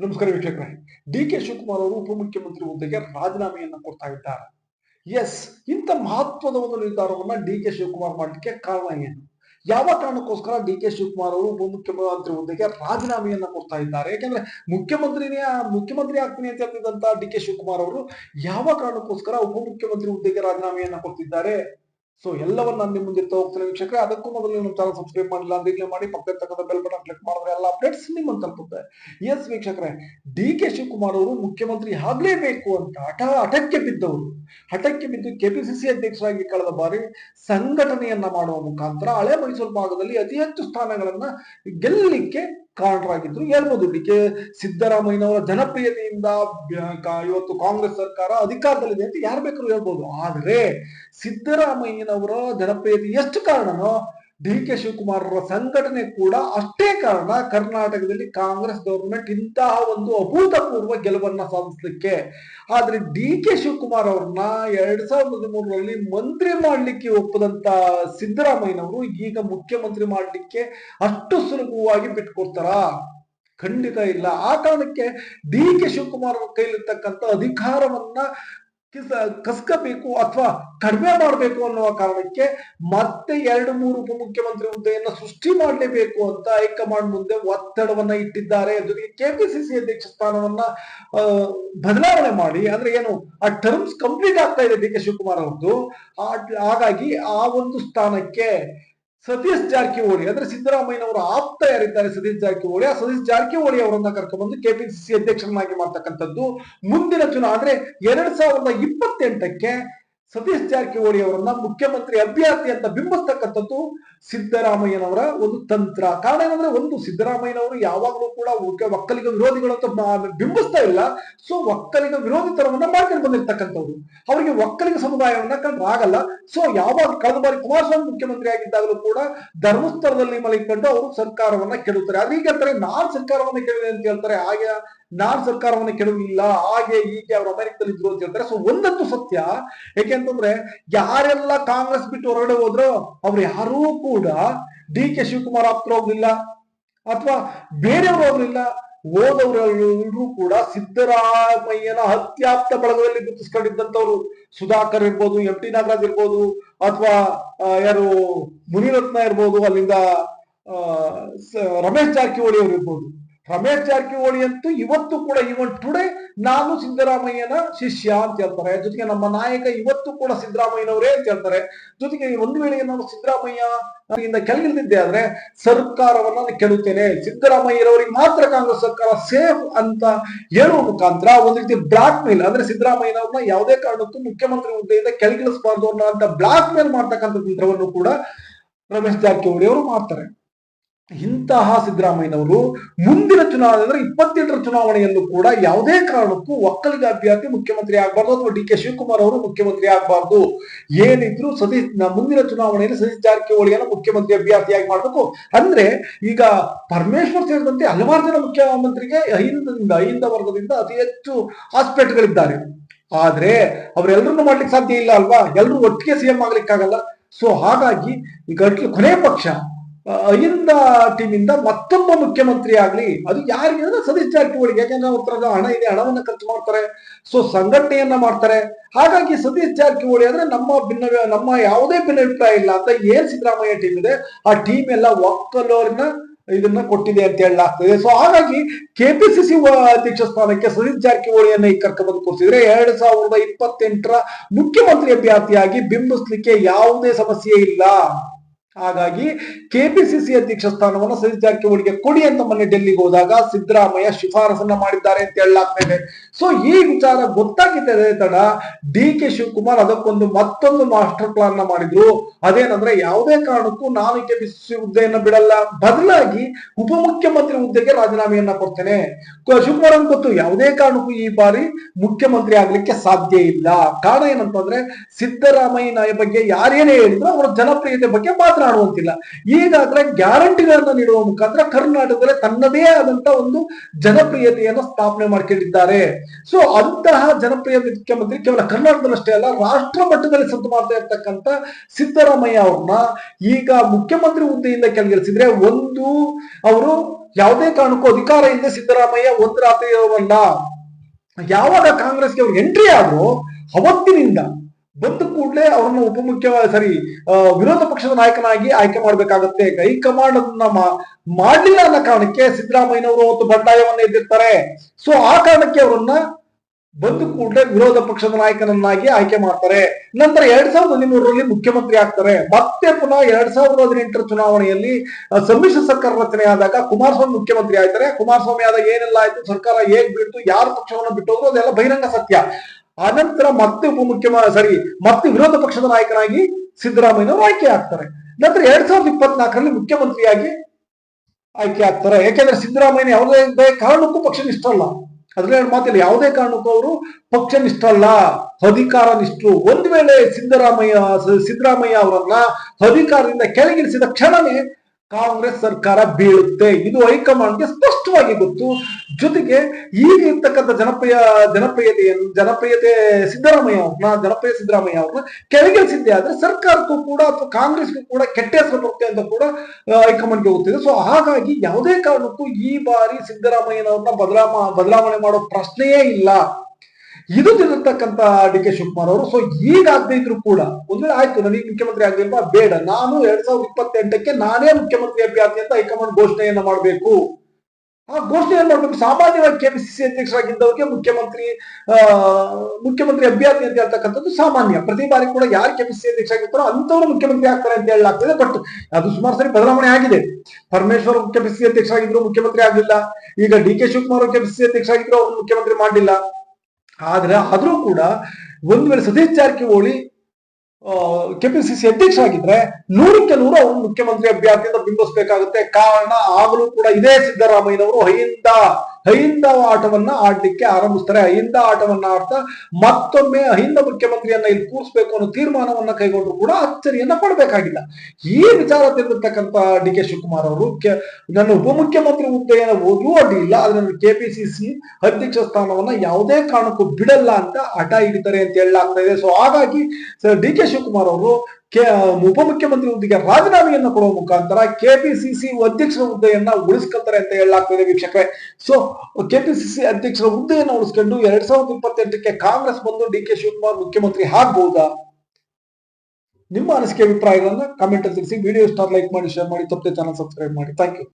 ನಮಸ್ಕಾರ ವೀಕ್ಷಕರೇ. D K Shivakumar ಅವರು ಉಪಮುಖ್ಯಮಂತ್ರಿ ಹುದ್ದೆಗೆ ರಾಜೀನಾಮೆಯನ್ನು ಕೊಡ್ತಾ ಇದ್ದಾರೆ. ಎಸ್ ಇಂಥ ಮಹತ್ವದ ಒಂದು ನಿರ್ಧಾರವನ್ನ ಡಿ ಕೆ ಶಿವಕುಮಾರ್ ಮಾಡಲಿಕ್ಕೆ ಕಾರಣ ಏನು? ಯಾವ ಕಾರಣಕ್ಕೋಸ್ಕರ ಡಿ ಕೆ ಶಿವಕುಮಾರ್ ಅವರು ಉಪಮುಖ್ಯಮಂತ್ರಿ ಹುದ್ದೆಗೆ ರಾಜೀನಾಮೆಯನ್ನು ಕೊಡ್ತಾ ಇದ್ದಾರೆ? ಯಾಕಂದ್ರೆ ಮುಖ್ಯಮಂತ್ರಿನೇ, ಮುಖ್ಯಮಂತ್ರಿ ಆಗ್ತೀನಿ ಅಂತ ಹೇಳ್ತಿದ್ದಂತ ಡಿ ಕೆ ಶಿವಕುಮಾರ್ ಅವರು ಯಾವ ಕಾರಣಕ್ಕೋಸ್ಕರ ಉಪಮುಖ್ಯಮಂತ್ರಿ ಹುದ್ದೆಗೆ ರಾಜೀನಾಮೆಯನ್ನ ಕೊಡ್ತಿದ್ದಾರೆ? ಸೊ ಎಲ್ಲವನ್ನ ನಾನು ನಿಮ್ಮ ಮುಂದೆ ಹೋಗ್ತೇನೆ ವೀಕ್ಷಕರೇ. ಅದಕ್ಕೂ ಮೊದಲು ನಿಮ್ಮ ಚಾನಲ್ ಸಬ್ಸ್ಕ್ರೈಬ್ ಮಾಡಿಲ್ಲ ಅಂದ್ರೆ ಈಗಲೇ ಮಾಡಿ ಪಕ್ಕದ ಬೆಲ್ ಬಟನ್ ಕ್ಲಿಕ್ ಮಾಡಿದ್ರೆ ಎಲ್ಲ ಅಪ್ಡೇಟ್ಸ್ ನಿಮ್ಮನ್ನು ತಲುಪುತ್ತೆ. ಎಸ್ ವೀಕ್ಷಕರೇ ಡಿ ಕೆ ಶಿವಕುಮಾರ್ ಅವರು ಮುಖ್ಯಮಂತ್ರಿ ಆಗ್ಲೇಬೇಕು ಅಂತ ಹಠ, ಹಠಕ್ಕೆ ಬಿದ್ದವರು. ಹಠಕ್ಕೆ ಬಿದ್ದು ಕೆಪಿಸಿಸಿ ಅಧ್ಯಕ್ಷರಾಗಿ ಕಳೆದ ಬಾರಿ ಸಂಘಟನೆಯನ್ನ ಮಾಡುವ ಮುಖಾಂತರ ಹಳೆ ಮೈಸೂರು ಭಾಗದಲ್ಲಿ ಅತಿ ಹೆಚ್ಚು ಸ್ಥಾನಗಳನ್ನ ಗೆಲ್ಲಲಿಕ್ಕೆ ಕಾರಣರಾಗಿದ್ರು ಹೇಳ್ಬೋದು ಡಿ ಕೆ ಸಿದ್ದರಾಮಯ್ಯನವರ ಜನಪ್ರಿಯತೆಯಿಂದ ಇವತ್ತು ಕಾಂಗ್ರೆಸ್ ಸರ್ಕಾರ ಅಧಿಕಾರದಲ್ಲಿದೆ ಅಂತ ಯಾರು ಬೇಕಾದ್ರೂ ಹೇಳ್ಬೋದು. ಆದ್ರೆ ಸಿದ್ದರಾಮಯ್ಯನವರ ಜನಪ್ರಿಯತೆ ಎಷ್ಟು ಕಾರಣನೋ ಡಿ ಕೆ ಶಿವಕುಮಾರ್ ಅವರ ಸಂಘಟನೆ ಕೂಡ ಅಷ್ಟೇ ಕಾರಣ ಕರ್ನಾಟಕದಲ್ಲಿ ಕಾಂಗ್ರೆಸ್ ಗವರ್ಮೆಂಟ್ ಇಂತಹ ಒಂದು ಅಭೂತಪೂರ್ವ ಗೆಲುವನ್ನ ಸಾಧಿಸಲಿಕ್ಕೆ. ಆದ್ರೆ ಡಿ ಕೆ ಶಿವಕುಮಾರ್ ಅವ್ರನ್ನ ಎರಡ್ ಸಾವಿರದ ಹದಿಮೂರರಲ್ಲಿ ಮಂತ್ರಿ ಮಾಡ್ಲಿಕ್ಕೆ ಒಪ್ಪದಂತ ಸಿದ್ದರಾಮಯ್ಯನವರು ಈಗ ಮುಖ್ಯಮಂತ್ರಿ ಮಾಡ್ಲಿಕ್ಕೆ ಅಷ್ಟು ಸುಲಭವಾಗಿ ಬಿಟ್ಕೊಡ್ತಾರ? ಖಂಡಿತ ಇಲ್ಲ. ಆ ಕಾರಣಕ್ಕೆ ಡಿ ಕೆ ಶಿವಕುಮಾರ್ ಅವ್ರ ಕೈಲಿರ್ತಕ್ಕಂಥ ಅಧಿಕಾರವನ್ನ ಕಸ್ಕಬೇಕು ಅಥವಾ ಕಡಿಮೆ ಮಾಡಬೇಕು ಅನ್ನುವ ಕಾರಣಕ್ಕೆ ಮತ್ತೆ ಎರಡು ಮೂರು ಉಪಮುಖ್ಯಮಂತ್ರಿ ಹುದ್ದೆಯನ್ನ ಸೃಷ್ಟಿ ಮಾಡಲೇಬೇಕು ಅಂತ ಹೈಕಮಾಂಡ್ ಮುಂದೆ ಒತ್ತಡವನ್ನ ಇಟ್ಟಿದ್ದಾರೆ. ಜೊತೆಗೆ ಕೆಪಿಸಿಸಿ ಅಧ್ಯಕ್ಷ ಸ್ಥಾನವನ್ನ ಬದಲಾವಣೆ ಮಾಡಿ. ಅಂದ್ರೆ ಏನು, ಆ ಟರ್ಮ್ಸ್ ಕಂಪ್ಲೀಟ್ ಆಗ್ತಾ ಇದೆ ಡಿ ಕೆ ಶಿವಕುಮಾರ್ ಅವ್ರದ್ದು ಹಾಗಾಗಿ ಆ ಒಂದು ಸ್ಥಾನಕ್ಕೆ ಸತೀಶ್ ಜಾರಕಿಹೊಳಿ, ಅಂದ್ರೆ ಸಿದ್ದರಾಮಯ್ಯನವರ ಆಪ್ತ ಯಾರಿದ್ದಾರೆ ಸತೀಶ್ ಜಾರಕಿಹೊಳಿ, ಆ ಸತೀಶ್ ಜಾರಕಿಹೊಳಿ ಅವರನ್ನ ಕರ್ಕೊಂಡ್ಬಂದು ಕೆಪಿಸಿಸಿ ಅಧ್ಯಕ್ಷರನ್ನಾಗಿ ಮಾಡ್ತಕ್ಕಂಥದ್ದು ಮುಂದಿನ ಚುನಾವಣೆ. ಅಂದ್ರೆ ಎರಡ್ ಸಾವಿರದ ಇಪ್ಪತ್ತೆಂಟಕ್ಕೆ ಸತೀಶ್ ಜಾರಕಿಹೊಳಿ ಅವರನ್ನ ಮುಖ್ಯಮಂತ್ರಿ ಅಭ್ಯರ್ಥಿ ಅಂತ ಬಿಂಬಿಸ್ತಕ್ಕಂಥದ್ದು ಸಿದ್ದರಾಮಯ್ಯನವರ ಒಂದು ತಂತ್ರ. ಕಾರಣ ಏನಂದ್ರೆ ಒಂದು ಸಿದ್ದರಾಮಯ್ಯನವರು ಯಾವಾಗಲೂ ಕೂಡ ಒಕ್ಕ- ಒಕ್ಕಲಿಗ ವಿರೋಧಿಗಳು ಅಂತ ಬಿಂಬಿಸ್ತಾ ಇಲ್ಲ. ಸೊ ಒಕ್ಕಲಿಗ ವಿರೋಧಿ ತರವನ್ನ ಮಾಡ್ಕೊಂಡು ಬಂದಿರ್ತಕ್ಕಂಥವ್ರು. ಅವರಿಗೆ ಒಕ್ಕಲಿಗ ಸಮುದಾಯವನ್ನ ಕಂಡ್ರೆ ಆಗಲ್ಲ. ಸೊ ಯಾವಾಗ ಕಳೆದ ಬಾರಿ ಕುಮಾರಸ್ವಾಮಿ ಮುಖ್ಯಮಂತ್ರಿ ಆಗಿದ್ದಾಗಲೂ ಕೂಡ ಧರ್ಮಸ್ಥಳದಲ್ಲಿ ಮಲಗಿಕೊಂಡು ಅವರು ಸರ್ಕಾರವನ್ನ ಕೆಡುತ್ತಾರೆ. ಅದೇ ಹೇಳ್ತಾರೆ ನಾನ್ ಸರ್ಕಾರವನ್ನ ಕೇಳಿದೆ ಅಂತ ಹೇಳ್ತಾರೆ. ಹಾಗೆ ನಾನ್ ಸರ್ಕಾರವನ್ನ ಕೆಡವಿಲ್ಲ ಹಾಗೆ ಹೀಗೆ ಅವರು ಅಮೆರಿಕದಲ್ಲಿ ಇದ್ರು ಅಂತ ಹೇಳ್ತಾರೆ. ಸೊ ಒಂದಂತೂ ಸತ್ಯ. ಯಾಕೆಂತಂದ್ರೆ ಯಾರೆಲ್ಲ ಕಾಂಗ್ರೆಸ್ ಬಿಟ್ಟು ಹೊರಗಡೆ ಹೋದ್ರೋ, ಅವ್ರು ಯಾರೂ ಕೂಡ ಡಿ ಕೆ ಶಿವಕುಮಾರ್ ಆಪ್ತರು ಹೋಗ್ಲಿಲ್ಲ, ಅಥವಾ ಬೇರೆಯವರು ಹೋಗ್ಲಿಲ್ಲ. ಹೋದವರೆಲ್ಲರೂ ಕೂಡ ಸಿದ್ದರಾಮಯ್ಯನ ಅತ್ಯಾಪ್ತ ಬಳಗದಲ್ಲಿ ಗುರುತಿಸ್ಕೊಂಡಿದ್ದಂಥವ್ರು. ಸುಧಾಕರ್ ಇರ್ಬೋದು, ಎಂ ಟಿ ನಾಗರಾಜ್ ಇರ್ಬೋದು, ಅಥವಾ ಯಾರು ಮುನಿರತ್ನ ಇರ್ಬೋದು, ಅಲ್ಲಿಂದ ರಮೇಶ್ ಜಾರಕಿಹೊಳಿ ಅವರು ಇರ್ಬೋದು. ರಮೇಶ್ ಜಾರಕಿಹೊಳಿ ಅಂತೂ ಇವತ್ತು ಕೂಡ ಇವನ್ ಟುಡೇ ನಾನು ಸಿದ್ದರಾಮಯ್ಯನ ಶಿಷ್ಯ ಅಂತ ಹೇಳ್ತಾರೆ. ಜೊತೆಗೆ ನಮ್ಮ ನಾಯಕ ಇವತ್ತು ಕೂಡ ಸಿದ್ದರಾಮಯ್ಯನವರೇ ಅಂತ ಹೇಳ್ತಾರೆ. ಜೊತೆಗೆ ಒಂದು ವೇಳೆ ನಾನು ಸಿದ್ದರಾಮಯ್ಯ ಇಂದ ಕೆಳಗಿಳಿದಿದ್ದೆ ಆದ್ರೆ ಸರ್ಕಾರವನ್ನ ನಾನು ಕೆಡುತ್ತೇನೆ ಸಿದ್ದರಾಮಯ್ಯರವರಿಗೆ ಮಾತ್ರ ಕಾಂಗ್ರೆಸ್ ಸರ್ಕಾರ ಸೇಫ್ ಅಂತ ಹೇಳುವ ಮುಖಾಂತರ ಒಂದು ರೀತಿ ಬ್ಲಾಕ್ ಮೇಲ್ ಅಂದ್ರೆ ಸಿದ್ದರಾಮಯ್ಯನವ್ರನ್ನ ಯಾವುದೇ ಕಾರಣಕ್ಕೂ ಮುಖ್ಯಮಂತ್ರಿ ಹುದ್ದೆಯಿಂದ ಕೆಳಗಿಳಿಸಬಾರ್ದು ಅನ್ನೋ ಅಂತ ಬ್ಲಾಕ್ ಮೇಲ್ ಮಾಡ್ತಕ್ಕಂಥ ತಂತ್ರವನ್ನು ಕೂಡ ರಮೇಶ್ ಜಾರಕಿಹೊಳಿ ಅವರು ಮಾಡ್ತಾರೆ. ಇಂತಹ ಸಿದ್ದರಾಮಯ್ಯನವರು ಮುಂದಿನ ಚುನಾವಣೆ ಅಂದ್ರೆ ಇಪ್ಪತ್ತೆಂಟರ ಚುನಾವಣೆಯಲ್ಲೂ ಕೂಡ ಯಾವುದೇ ಕಾರಣಕ್ಕೂ ಒಕ್ಕಲಿಗ ಅಭ್ಯರ್ಥಿ ಮುಖ್ಯಮಂತ್ರಿ ಆಗಬಾರ್ದು ಅಥವಾ ಡಿ ಕೆ ಶಿವಕುಮಾರ್ ಅವರು ಮುಖ್ಯಮಂತ್ರಿ ಆಗಬಾರ್ದು. ಏನಿದ್ರು ಸತೀಶ್ ಮುಂದಿನ ಚುನಾವಣೆಯಲ್ಲಿ ಸತೀಶ್ ಜಾರಕಿಹೊಳಿಯನ್ನು ಮುಖ್ಯಮಂತ್ರಿ ಅಭ್ಯರ್ಥಿಯಾಗಿ ಮಾಡಬೇಕು. ಅಂದ್ರೆ ಈಗ ಪರಮೇಶ್ವರ್ ಸೇರಿದಂತೆ ಹಲವಾರು ಜನ ಮುಖ್ಯಮಂತ್ರಿಗೆ ಅಹಿಂದದಿಂದ, ಅಹಿಂದ ವರ್ಗದಿಂದ ಅತಿ ಹೆಚ್ಚು ಆಸ್ಪೆಕ್ಟ್ಗಳಿದ್ದಾರೆ ಆದ್ರೆ ಅವರೆಲ್ಲರನ್ನು ಮಾಡ್ಲಿಕ್ಕೆ ಸಾಧ್ಯ ಇಲ್ಲ ಅಲ್ವಾ? ಎಲ್ಲರೂ ಒಟ್ಟಿಗೆ ಸಿಎಂ ಆಗ್ಲಿಕ್ಕಾಗಲ್ಲ. ಸೊ ಹಾಗಾಗಿ ಈಗ ಕೊನೆ ಪಕ್ಷ ಅಹಿಂದ ಟೀಮಿಂದ ಮತ್ತೊಬ್ಬ ಮುಖ್ಯಮಂತ್ರಿ ಆಗ್ಲಿ ಅದು ಯಾರಿಗೆ ಅಂದ್ರೆ ಸತೀಶ್ ಜಾರಕಿಹೊಳಿಗೆ ಯಾಕಂದ್ರೆ ಅವ್ರ ಹಣ ಇದೆ, ಹಣವನ್ನ ಖರ್ಚು ಮಾಡ್ತಾರೆ, ಸೊ ಸಂಘಟನೆಯನ್ನ ಮಾಡ್ತಾರೆ. ಹಾಗಾಗಿ ಸತೀಶ್ ಜಾರಕಿಹೊಳಿ ಅಂದ್ರೆ ನಮ್ಮ ಭಿನ್ನ, ನಮ್ಮ ಯಾವುದೇ ಭಿನ್ನಾಭಿಪ್ರಾಯ ಇಲ್ಲ ಅಂತ ಏನ್ ಸಿದ್ದರಾಮಯ್ಯ ಟೀಮ್ ಇದೆ. ಆ ಟೀಮ್ ಎಲ್ಲ ಒಕ್ಕಲೋರಿನ ಇದನ್ನ ಕೊಟ್ಟಿದೆ ಅಂತ ಹೇಳಲಾಗ್ತದೆ ಸೊ ಹಾಗಾಗಿ ಕೆಪಿಸಿಸಿ ಅಧ್ಯಕ್ಷ ಸ್ಥಾನಕ್ಕೆ ಸತೀಶ್ ಜಾರಕಿಹೊಳಿಯನ್ನ ಈ ಕರ್ಕೊಂಡ್ಬಂದು ಕೂರಿಸಿದ್ರೆ ಎರಡ್ ಸಾವಿರದ ಇಪ್ಪತ್ತೆಂಟರ ಮುಖ್ಯಮಂತ್ರಿ ಅಭ್ಯರ್ಥಿಯಾಗಿ ಬಿಂಬಿಸ್ಲಿಕ್ಕೆ ಯಾವುದೇ ಸಮಸ್ಯೆ ಇಲ್ಲ. ಹಾಗಾಗಿ ಕೆಪಿಸಿಸಿ ಅಧ್ಯಕ್ಷ ಸ್ಥಾನವನ್ನು ಸತೀಶ್ ಜಾರಕಿಹೊಳಿಗೆ ಕೊಡಿ ಅಂತ ಮೊನ್ನೆ ಡೆಲ್ಲಿಗೆ ಹೋದಾಗ ಸಿದ್ದರಾಮಯ್ಯ ಶಿಫಾರಸನ್ನ ಮಾಡಿದ್ದಾರೆ ಅಂತ ಹೇಳಲಾಗ್ತಾ ಇದೆ. ಸೊ ಈ ವಿಚಾರ ಗೊತ್ತಾಗಿದ್ದರೆ ತಡ ಡಿ ಕೆ ಶಿವಕುಮಾರ್ ಅದಕ್ಕೊಂದು ಮತ್ತೊಂದು ಮಾಸ್ಟರ್ ಪ್ಲಾನ್ನ ಮಾಡಿದ್ರು. ಅದೇನಂದ್ರೆ ಯಾವುದೇ ಕಾರಣಕ್ಕೂ ನಾನು ಕೆಪಿಸಿಸಿ ಹುದ್ದೆಯನ್ನು ಬಿಡಲ್ಲ. ಬದಲಾಗಿ ಉಪಮುಖ್ಯಮಂತ್ರಿ ಹುದ್ದೆಗೆ ರಾಜೀನಾಮೆಯನ್ನ ಕೊಡ್ತೇನೆ. ಶಿವಕುಮಾರ್ ಗೊತ್ತು, ಯಾವುದೇ ಕಾರಣಕ್ಕೂ ಈ ಬಾರಿ ಮುಖ್ಯಮಂತ್ರಿ ಆಗ್ಲಿಕ್ಕೆ ಸಾಧ್ಯ ಇಲ್ಲ. ಕಾರಣ ಏನಂತಂದ್ರೆ ಸಿದ್ದರಾಮಯ್ಯನ ಬಗ್ಗೆ ಯಾರೇನೇ ಹೇಳಿದ್ರು ಅವರ ಜನಪ್ರಿಯತೆ ಬಗ್ಗೆ ಮಾತನಾಡುವಂತಿಲ್ಲ ಈಗಾಗಲೇ ಗ್ಯಾರಂಟಿಗಳನ್ನು ನೀಡುವ ಮುಖಾಂತರ ಕರ್ನಾಟಕದಲ್ಲಿ ತನ್ನದೇ ಆದಂತ ಒಂದು ಜನಪ್ರಿಯತೆಯನ್ನು ಸ್ಥಾಪನೆ ಮಾಡಿಕೊಂಡಿದ್ದಾರೆ. ಸೊ ಅಂತಹ ಜನಪ್ರಿಯ ಮುಖ್ಯಮಂತ್ರಿ ಕೇವಲ ಕರ್ನಾಟಕದಲ್ಲಷ್ಟೇ ಅಲ್ಲ, ರಾಷ್ಟ್ರ ಮಟ್ಟದಲ್ಲಿ ಸಂತು ಮಾಡ್ತಾ ಇರ್ತಕ್ಕಂಥ ಸಿದ್ದರಾಮಯ್ಯ ಅವ್ರನ್ನ ಈಗ ಮುಖ್ಯಮಂತ್ರಿ ಹುದ್ದೆಯಿಂದ ಕೆಳಗಿಳಿಸಿದ್ರೆ ಒಂದು ಅವರು ಯಾವುದೇ ಕಾರಣಕ್ಕೂ ಅಧಿಕಾರ ಇಲ್ಲದೆ ಸಿದ್ದರಾಮಯ್ಯ ಒಂದು ರಾತ್ರಿ ಇರೋವಲ್ಲ. ಯಾವಾಗ ಕಾಂಗ್ರೆಸ್ಗೆ ಅವ್ರು ಎಂಟ್ರಿ ಆದ್ರೂ ಅವತ್ತಿನಿಂದ ಬಂದ ಕೂಡಲೇ ಅವ್ರನ್ನ ಉಪಮುಖ್ಯ ಸರಿ ವಿರೋಧ ಪಕ್ಷದ ನಾಯಕನಾಗಿ ಆಯ್ಕೆ ಮಾಡ್ಬೇಕಾಗತ್ತೆ. ಹೈಕಮಾಂಡ್ ಅದನ್ನ ಮಾಡಲಿಲ್ಲ ಅನ್ನೋ ಕಾರಣಕ್ಕೆ ಸಿದ್ದರಾಮಯ್ಯನವರು ಅವತ್ತು ಬಂಡಾಯವನ್ನ ಎದ್ದಿರ್ತಾರೆ. ಸೊ ಆ ಕಾರಣಕ್ಕೆ ಅವರನ್ನ ಬಂದ ಕೂಡಲೇ ವಿರೋಧ ಪಕ್ಷದ ನಾಯಕನನ್ನಾಗಿ ಆಯ್ಕೆ ಮಾಡ್ತಾರೆ. ನಂತರ ಎರಡ್ ಸಾವಿರದ ಹದಿಮೂರರಲ್ಲಿ ಮುಖ್ಯಮಂತ್ರಿ ಆಗ್ತಾರೆ. ಮತ್ತೆ ಪುನಃ ಎರಡ್ ಸಾವಿರದ ಹದಿನೆಂಟರ ಚುನಾವಣೆಯಲ್ಲಿ ಸಮ್ಮಿಶ್ರ ಸರ್ಕಾರ ರಚನೆ ಆದಾಗ ಕುಮಾರಸ್ವಾಮಿ ಮುಖ್ಯಮಂತ್ರಿ ಆಯ್ತಾರೆ. ಕುಮಾರಸ್ವಾಮಿ ಆದಾಗ ಏನೆಲ್ಲ ಆಯ್ತು? ಸರ್ಕಾರ ಹೇಗ್ ಬಿಡ್ತು? ಯಾರು ಪಕ್ಷವನ್ನು ಬಿಟ್ಟು ಅದೆಲ್ಲ ಬಹಿರಂಗ ಸತ್ಯ. ಅನಂತರ ಮತ್ತೆ ಉಪಮುಖ್ಯಮಂತ್ರಿ ಸರಿ ಮತ್ತೆ ವಿರೋಧ ಪಕ್ಷದ ನಾಯಕನಾಗಿ ಸಿದ್ದರಾಮಯ್ಯನವರು ಆಯ್ಕೆ ಆಗ್ತಾರೆ. ನಂತರ ಎರಡ್ ಸಾವಿರದ ಇಪ್ಪತ್ನಾಲ್ಕರಲ್ಲಿ ಮುಖ್ಯಮಂತ್ರಿಯಾಗಿ ಆಯ್ಕೆ ಆಗ್ತಾರೆ. ಯಾಕೆಂದ್ರೆ ಸಿದ್ದರಾಮಯ್ಯ ಯಾವುದೇ ಕಾರಣಕ್ಕೂ ಪಕ್ಷ ನಿಷ್ಠ ಅಲ್ಲ. ಅದ್ರಲ್ಲಿ ಎರಡು ಮಾತಿಲ್ಲ. ಯಾವುದೇ ಕಾರಣಕ್ಕೂ ಅವರು ಪಕ್ಷ ನಿಷ್ಠ ಅಲ್ಲ. ಅಧಿಕಾರ ನಿಷ್ಠು ಒಂದ್ ವೇಳೆ ಸಿದ್ದರಾಮಯ್ಯ ಸಿದ್ದರಾಮಯ್ಯ ಅವರನ್ನ ಅಧಿಕಾರದಿಂದ ಕೆಳಗಿಳಿಸಿದ ಕ್ಷಣವೇ ಕಾಂಗ್ರೆಸ್ ಸರ್ಕಾರ ಬೀಳುತ್ತೆ. ಇದು ಹೈಕಮಾಂಡ್ಗೆ ಸ್ಪಷ್ಟವಾಗಿ ಗೊತ್ತು. ಜೊತೆಗೆ ಈಗ ಇರ್ತಕ್ಕಂಥ ಜನಪ್ರಿಯ ಜನಪ್ರಿಯತೆಯನ್ನು ಜನಪ್ರಿಯತೆ ಸಿದ್ದರಾಮಯ್ಯ ಅವ್ರನ್ನ, ಜನಪ್ರಿಯ ಸಿದ್ದರಾಮಯ್ಯ ಅವ್ರನ್ನ ಕೆಳಗಿಳಿಸಿದ್ದೆ ಆದ್ರೆ ಸರ್ಕಾರಕ್ಕೂ ಕೂಡ ಅಥವಾ ಕಾಂಗ್ರೆಸ್ಗೂ ಕೂಡ ಕೆಟ್ಟ ಹೆಸರು ಬರುತ್ತೆ ಅಂತ ಕೂಡ ಹೈಕಮಾಂಡ್ ಹೈಕಮಾಂಡ್ಗೆ ಗೊತ್ತಿದೆ. ಸೊ ಹಾಗಾಗಿ ಯಾವುದೇ ಕಾರಣಕ್ಕೂ ಈ ಬಾರಿ ಸಿದ್ದರಾಮಯ್ಯನವ್ರನ್ನ ಬದಲಾಮ, ಬದಲಾವಣೆ ಮಾಡೋ ಪ್ರಶ್ನೆಯೇ ಇಲ್ಲ. ಇದು ತಿಳಿರ್ತಕ್ಕಂತ ಡಿ ಕೆ ಶಿವಕುಮಾರ್ ಅವರು. ಸೊ ಈಗ ಆಗದೆ ಇದ್ರು ಕೂಡ ಒಂದ್ ವೇಳೆ ಆಯ್ತು, ನನಗೆ ಮುಖ್ಯಮಂತ್ರಿ ಆಗ್ಲಿಲ್ವಾ ಬೇಡ. ನಾನು ಎರಡ್ ಸಾವಿರದ ಇಪ್ಪತ್ತೆಂಟಕ್ಕೆ ನಾನೇ ಮುಖ್ಯಮಂತ್ರಿ ಅಭ್ಯರ್ಥಿ ಅಂತ ಹೈಕಮಾಂಡ್ ಘೋಷಣೆಯನ್ನ ಮಾಡಬೇಕು. ಆ ಘೋಷಣೆಯನ್ನು ಮಾಡಬೇಕು. ಸಾಮಾನ್ಯವಾಗಿ ಕೆಪಿಸಿಸಿ ಅಧ್ಯಕ್ಷರಾಗಿದ್ದವರಿಗೆ ಮುಖ್ಯಮಂತ್ರಿ ಮುಖ್ಯಮಂತ್ರಿ ಅಭ್ಯರ್ಥಿ ಅಂತ ಹೇಳ್ತಕ್ಕಂಥದ್ದು ಸಾಮಾನ್ಯ. ಪ್ರತಿ ಬಾರಿ ಕೂಡ ಯಾರು ಕೆಪಿಸಿಸಿ ಅಧ್ಯಕ್ಷರಾಗಿರ್ತಾರೋ ಅಂತವರು ಮುಖ್ಯಮಂತ್ರಿ ಆಗ್ತಾರೆ ಅಂತ ಹೇಳಲಾಗ್ತದೆ. ಬಟ್ ಅದು ಸುಮಾರು ಸರಿ ಬದಲಾವಣೆ ಆಗಿದೆ. ಪರಮೇಶ್ವರ್ ಕೆಪಿಸಿಸಿ ಅಧ್ಯಕ್ಷರಾಗಿದ್ರು, ಮುಖ್ಯಮಂತ್ರಿ ಆಗಲಿಲ್ಲ. ಈಗ D K Shivakumar K P C C ಅಧ್ಯಕ್ಷರಾಗಿದ್ರು, ಅವರು ಮುಖ್ಯಮಂತ್ರಿ ಮಾಡಲಿಲ್ಲ. ಆದ್ರೆ ಆದ್ರೂ ಕೂಡ ಒಂದ್ ವೇಳೆ ಸತೀಶ್ ಜಾರಕಿಹೊಳಿ ಕೆಪಿಸಿಸಿ ಅಧ್ಯಕ್ಷರಾಗಿದ್ರೆ ನೂರಕ್ಕೆ ನೂರು ಅವರು ಮುಖ್ಯಮಂತ್ರಿ ಅಭ್ಯರ್ಥಿಯಿಂದ ಬಿಂಬಿಸಬೇಕಾಗುತ್ತೆ. ಕಾರಣ ಆಗಲೂ ಕೂಡ ಇದೇ ಸಿದ್ದರಾಮಯ್ಯನವರು ಹೈಂದ ಅಹಿಂದ ಆಟವನ್ನ ಆಡ್ಲಿಕ್ಕೆ ಆರಂಭಿಸ್ತಾರೆ. ಅಹಿಂದ ಆಟವನ್ನ ಆಡ್ತಾ ಮತ್ತೊಮ್ಮೆ ಅಹಿಂದ ಮುಖ್ಯಮಂತ್ರಿಯನ್ನ ಇಲ್ಲಿ ಕೂರಿಸ್ಬೇಕು ಅನ್ನೋ ತೀರ್ಮಾನವನ್ನ ಕೈಗೊಂಡ್ರು ಕೂಡ ಅಚ್ಚರಿಯನ್ನ ಪಡಬೇಕಾಗಿಲ್ಲ ಈ ವಿಚಾರ ತಿಳಿದಿರ್ತಕ್ಕಂತ ಡಿ ಕೆ ಶಿವಕುಮಾರ್ ಅವರು ಕೆ- ನನ್ನ ಉಪಮುಖ್ಯಮಂತ್ರಿ ಹುದ್ದೆಯನ್ನು ಹೋದ್ರೂ ಅಡ್ಡಿ ಇಲ್ಲ ಆದ್ರೆ ನನ್ನ ಕೆಪಿಸಿಸಿ ಅಧ್ಯಕ್ಷ ಸ್ಥಾನವನ್ನ ಯಾವುದೇ ಕಾರಣಕ್ಕೂ ಬಿಡಲ್ಲ ಅಂತ ಹಠ ಹಿಡಿತಾರೆ ಅಂತ ಹೇಳಲಾಗ್ತಾ ಇದೆ. ಸೊ ಹಾಗಾಗಿ ಡಿ ಕೆ ಶಿವಕುಮಾರ್ ಅವರು ಕೆ ಹುದ್ದೆಗೆ ರಾಜೀನಾಮೆಯನ್ನು ಕೊಡುವ ಮುಖಾಂತರ ಕೆಪಿಸಿಸಿ ಅಧ್ಯಕ್ಷರ ಹುದ್ದೆಯನ್ನ ಉಳಿಸ್ಕೊಳ್ತಾರೆ ಅಂತ ಹೇಳಲಾಗ್ತದೆ ವೀಕ್ಷಕರೇ. ಸೊ ಕೆಪಿಸಿಸಿ ಅಧ್ಯಕ್ಷರ ಹುದ್ದೆಯನ್ನು ಉಳಿಸ್ಕೊಂಡು ಎರಡ್ ಸಾವಿರದ ಇಪ್ಪತ್ತೆಂಟಕ್ಕೆ ಕಾಂಗ್ರೆಸ್ ಬಂದು ಡಿ ಕೆ ಶಿವಕುಮಾರ್ ಮುಖ್ಯಮಂತ್ರಿ ಆಗ್ಬಹುದಾ ನಿಮ್ಮ ಅನಿಸಿಕೆ ಅಭಿಪ್ರಾಯಗಳನ್ನ ಕಾಮೆಂಟ್ ಅಲ್ಲಿ ತಿಳಿಸಿ. ವಿಡಿಯೋ ಸ್ಟಾರ್ ಲೈಕ್ ಮಾಡಿ ಶೇರ್ ಮಾಡಿ, ತಪ್ಪದೆ ಚಾನಲ್ ಸಬ್ಸ್ಕ್ರೈಬ್ ಮಾಡಿ. Thank you